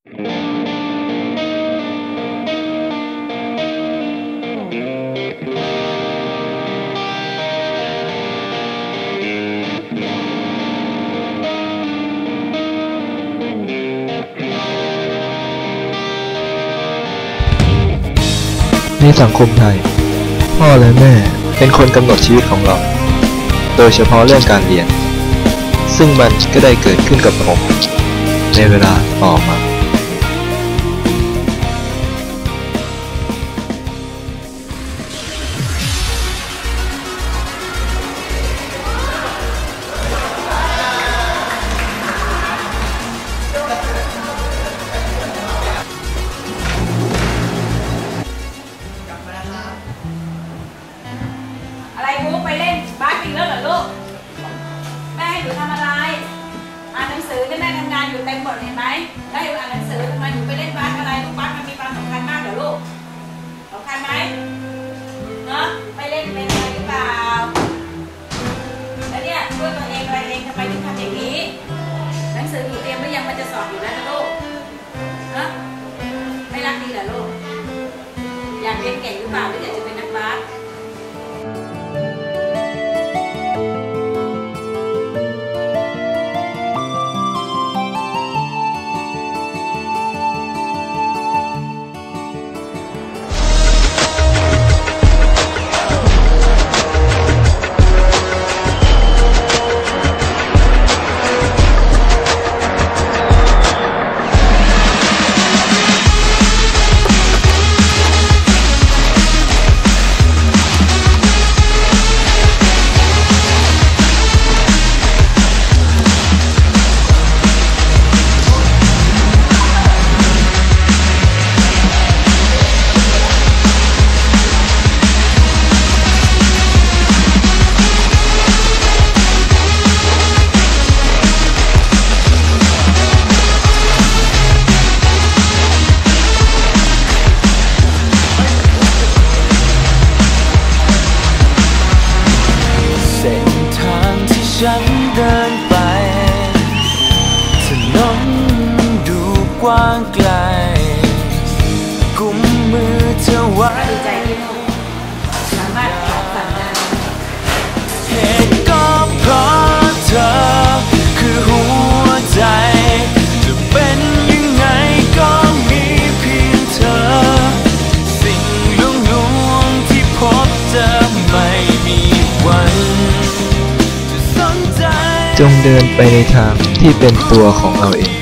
ในสังคมไทย พ่อและแม่เป็นคนกำหนดชีวิตของเรา โดยเฉพาะเรื่องการเรียน ซึ่งมันก็ได้เกิดขึ้นกับผม ในเวลาต่อมา อีกแล้วเหรอลูก แม่ให้หนูทำอะไร อ่านหนังสือเนี่แม่ทำงานอยู่เต็มหมดเห็นไหมแล้วอยู่อ่านหนังสือทำไมหนูไปเล่นบาสอะไรลูกบาสมันมีความสำคัญมากเหรอลูกสำคัญไหมเนาะไปเล่นเป็นอะไรหรือเปล่า แล้วเนี่ยช่วยตัวเองอะไรเองทำไมถึงทำอย่างนี้ หนังสือหนูเตรียมหรือยังมันจะสอบอยู่แล้วนะลูกเนาะไม่รักดีเหรอลูก อยากเรียนเก่งหรือเปล่าหรืออยาก ว้างไกล กุมมือเธอไว้ดีใจที่ลูสามารถสอฝันได้เหตุก็เพราะเธอ คือหัวใจ จะเป็นยังไงก็มีเพียงเธอ สิ่งลวงลวงที่พบเจอไม่มีวัน จะสนใจ จงเดินไปในทางที่เป็นตัวของเราเอง